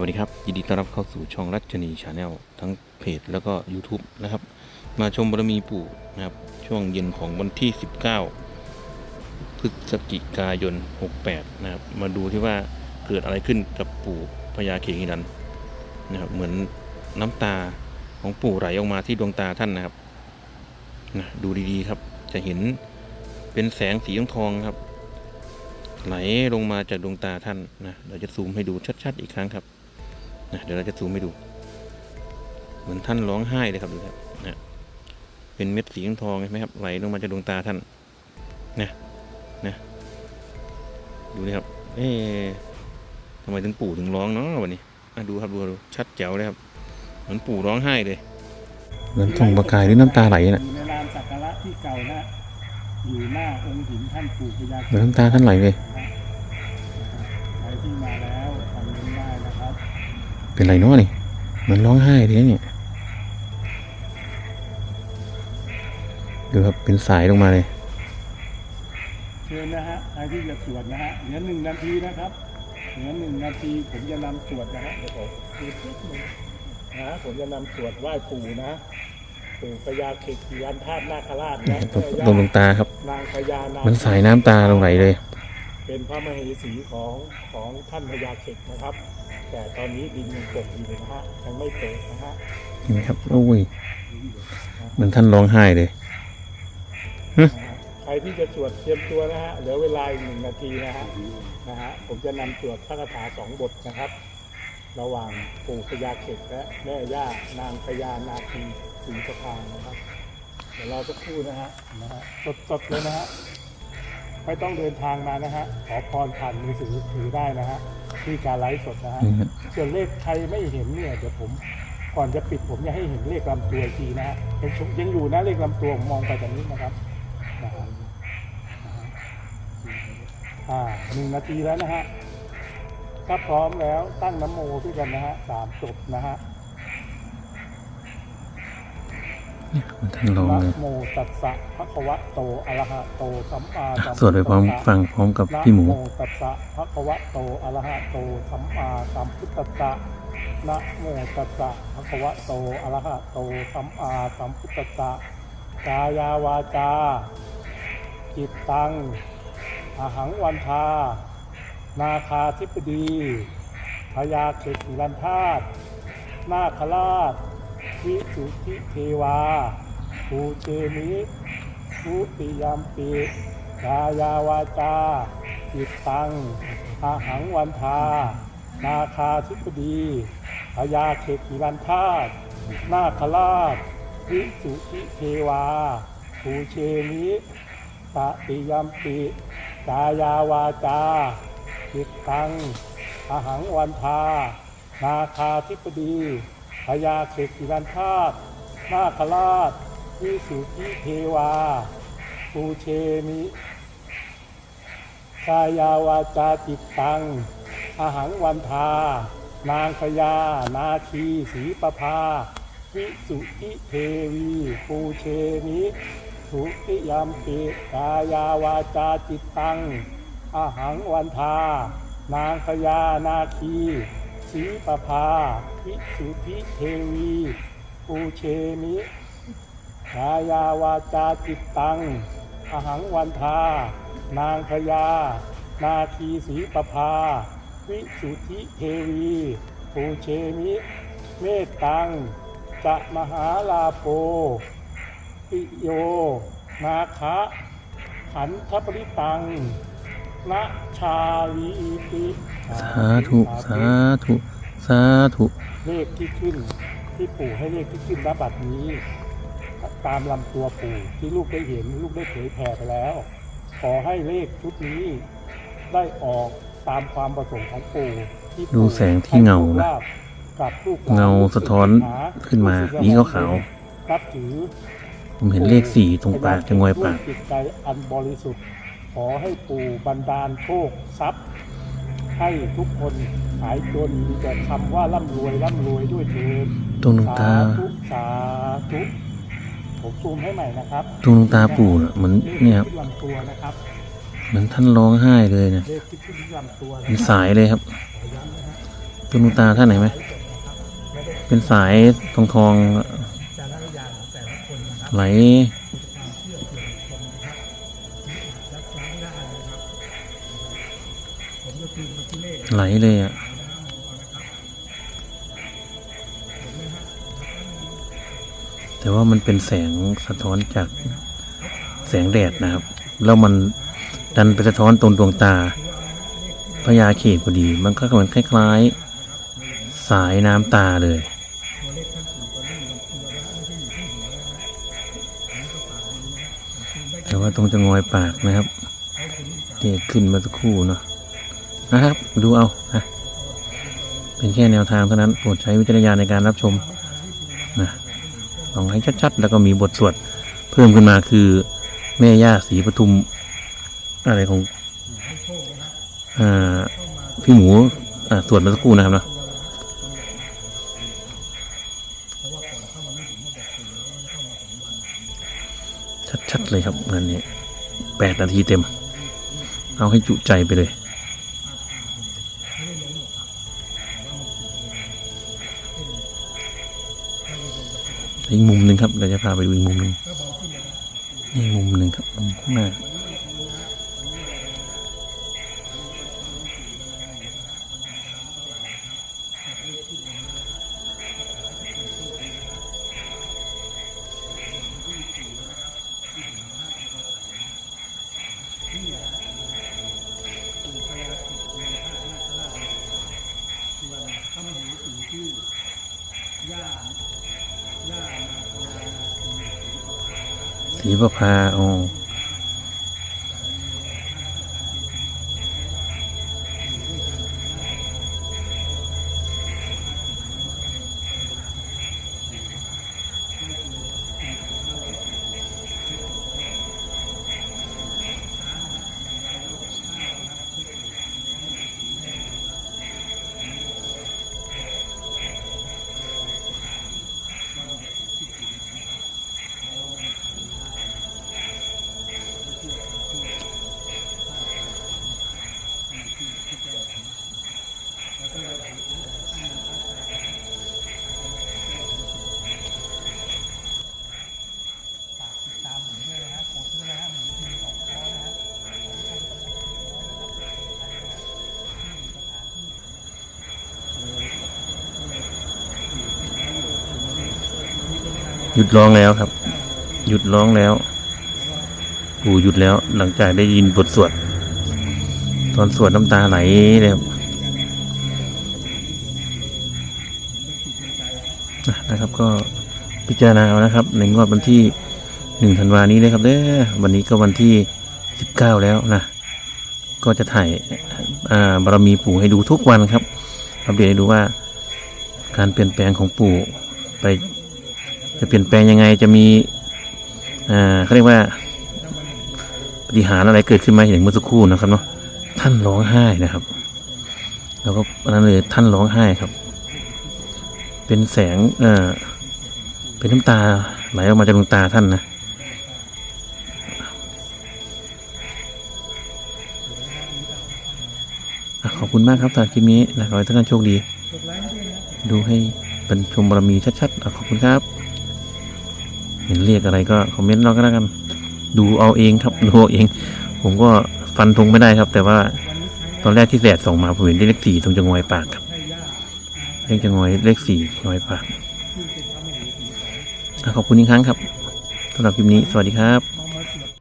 วัสดีครับยินดีต้อนรับเข้าสู่ช่องรัชนีชาแนลทั้งเพจแล้วก็ YouTube นะครับ มาชมบารมีปู่นะครับ ช่วงเย็นของวันที่ 19 พฤศจิกายน 68 นะครับ มาดูที่ว่าเกิดอะไรขึ้นกับปู่พญาเขหิรันนะครับเหมือนน้ำตาของปู่ไหลออกมาที่ดวงตาท่านนะครับนะดูดีๆครับจะเห็นเป็นแสงสีทองครับไหลลงมาจากดวงตาท่านนะ เราจะซูมให้ดูชัด ๆ อีกครั้งครับ นะเดี๋ยวเราจะซูมให้ดู เหมือนท่านร้องไห้เลยครับดูครับนะเป็นเม็ดสีทองเห็นไหมครับไหลลงมาจากดวงตาท่านนะนะดูนี่ครับ เอ๊ะทำไมถึงปู่ถึงร้องเนาะวันนี้อะดูครับดูดูชัดแจ๋วเลยครับ เหมือนปู่ร้องไห้เลยเหมือนทองประกายหรือน้ำตาไหลนะอยู่ในลานสักการะที่เก่านะอยู่หน้าองค์หินท่านปู่พญาเหมือนน้ำตาท่านไหลเลย ใครที่มาแล้วคอมเมนต์ได้นะครับ เป็นไรเนาะนี่เหมือนร้องไห้ทีเนี่ยดูครับเป็นสายลงมาเลยเชิญนะฮะใครที่จะสวดนะฮะเหลือหนึ่งนาทีนะครับเหลือหนึ่งนาทีผมจะนำสวดนะฮะเดี๋ยวผมดูนิดหนึงนะฮะผมจะนำสวดไหว้ปู่นะปู่พญาเขกียันธาตุนาคราชนี่และตรงแม่ตรงดวย่างตาครับนางพญานามันสายน้ำตาลงไหลเลย เป็นพระมเหสีของของท่านพญาเขกนะครับ แต่ตอนนี้ดินยังตกอยู่นะฮะยังไม่เปิดนะฮะนี่ครับโอ้ยเหมือนท่านร้องไห้เลยใครที่จะสวดเตรียมตัวนะฮะเหลือเวลาอีกหนึ่งนาทีนะฮะนะฮะผมจะนำสวดพระคาถาสองบทนะครับ ระหว่างปู่พญาเขกและแม่ย่านางพญานาคีสีสะพานนะครับเดี๋ยวเราสักครู่นะฮะนะฮะสดๆเลยนะฮะไม่ต้องเดินทางมานะฮะขอพรผ่านมือถือถือได้นะฮะ ที่การไลฟ์สดนะฮะนี่ครับส่วนเลขใครไม่เห็นเนี่ยเดี๋ยวผมก่อนจะปิดผมจะให้เห็นเลขลำตัวอีกทีนะฮะยังชุยังอยู่นะเลขลำตัวผมมองไปแบบนี้นะครับนะฮะนะฮะอ่าหนึ่งนาทีแล้วนะฮะถ้าพร้อมแล้วตั้งน้ำโมด้วยกันนะฮะสามจบนะฮะ เหมือน ท่านร้องโมตัสสะภะคะวะโตอะระหะโตสัมมาสัมสวดไปพร้อมฟังพร้อมกับพี่หมูโมตัสสะภะคะวะโตอะระหะโตสัมมาสัมพุทธัสสะนะโมตัสสะภะคะวะโตอะระหะโตสัมมาสัมพุทธัสสะกายาวาจาจิตตังอาหังวันทานาคาธิปดีพญาเขกิรันธาตนาคราช วิสุทธิเทวาภูเจมิทุติยามปิกายาวาจาจิตตังอาหังวันทา นาคาธิปดีพญาเขกิรันธาตนาคราชวิสุทธิเทวาภูเชมิตติยามปิกายาวาจาจิตตังอาหังวันทา นาคาธิปดี พญาเขกิรันธาตุนาคราช วิสุทธิเทวา ปูเชมิกายาวาจาจิตตัง อาหังวันทา นางพญานาคีสีประภา วิสุทธิเทวี ปูเชมิสุติยามปิกายาวาจาจิตตัง อาหังวันทา นางพญานาคี สีประภาวิสุทธิเทวีปูเชมิกายาวาจาจิตตัง อหังวันทา นางพญานาคีสีประภา วิสุทธิเทวีปูเชมิ เมตตัง จะมหาลาโป ปิโย นาคะ ขันธปริตัง นะชาลีติสาธุสาธุสาธุเลขที่ขึ้นที่ปู่ให้เลขที่ขึ้นณบัดนี้ ตามลำตัวปู่ที่ลูกได้เห็นลูกได้เผยแผ่ไปแล้ว ขอให้เลขชุดนี้ได้ออกตามความประสงค์ของปู่ที่ปู่ดูแสงที่เงานะให้โชคลาภกับลูกหลนเงาสะท้อนขึ้นมานี่ขาวนับถือผมเห็นเลขสี่ตรงปากจะงอยปากจิตใจอันบริสุทธิ์ข อให้ปู่บันดาลโชคทรัพย์ ให้ทุกคนหายจนมีแต่คำว่าร่ำรวยร่ำรวยด้วยเถิดตรงดวงตาสาธุสาธุผมซูมให้ใหม่นะครับตรงดวงตาปู่น่ะเหมือนเลขเนี่ยครับที่ลำตัวนะครับเหมือนท่านร้องไห้เลยเนี่ยเลขที่ขึ้นที่ลำตัวนะเป็นครับสายเลยครับขอย้ำนะฮะตัวนูตาท่านไหนไหมเป็นสายทองทองๆไหล ไหลเลยอะแต่ว่ามันเป็นแสงสะท้อนจากแสงแดดนะครับ แล้วมันดันไปสะท้อนตรงดวงตาพญาเขตพอดี มันก็เหมือนคล้าย ๆ สายน้ำตาเลย แต่ว่าตรงจะงอยปากนะครับที่ขึ้นมาสักครู่เนาะ นะครับ ดูเอานะเป็นแค่แนวทางเท่านั้นโปรดใช้วิจารณญาณในการรับชมนะลองให้ชัดๆ แล้วก็มีบทสวดเพิ่มขึ้นมาคือ แม่ย่าศรีปทุม อะไรของอ่าพี่หมูอ่าสวดมาสักครู่นะครับเนาะชัดๆเลยครับงานนี้แปดนาทีเต็ม เอาให้จุใจไปเลย อีกมุมหนึ่งครับเราจะพาไปดูอีกมุมหนึ่งนี่มุมหนึ่งครับมุมข้างหน้า สีประพาอ๋อ หยุดร้องแล้วครับ หยุดร้องแล้วปู่หยุดแล้ว หลังจากได้ยินบทสวด ตอนสวดน้ำตาไหลเลยครับอะนะครับก็พิจารณาเอานะครับในงวดวันที่หนึ่งธันวานี้เลยครับเด้อวันนี้ก็วันที่สิบเก้าแล้วนะ ก็จะถ่ายอ่าบารมีปู่ให้ดูทุกวันครับ อัปเดตให้ดูว่าการเปลี่ยนแปลงของปู่ไป จะเปลี่ยนแปลงยังไงจะมีอ่าเขาเรียกว่าปฏิหารอะไรเกิดขึ้นไหมอย่างเมื่อสักครู่นะครับเนาะท่านร้องไห้นะครับ แล้วก็อันนั้นเลยท่านร้องไห้ครับ เป็นแสงเอ่อเป็นน้ำตาไหลออกมาจากดวงตาท่านนะขอบคุณมากครับสำหรับคลิปนี้นะขอให้ท่านโชคดี ดูให้เป็นชมบารมีชัดๆขอบคุณครับ เห็นเรียกอะไรก็คอมเมนต์เราก็แล้วกัน ดูเอาเองครับดูเอาเอง ผมก็ฟันธงไม่ได้ครับ แต่ว่าตอนแรกที่แดดส่องมาผมเห็นเลขสี่ตรงจะงอยปากครับ เลขจะงอยเลขสี่งอยปากขอบคุณอีกครั้งครับสำหรับคลิปนี้สวัสดีครับ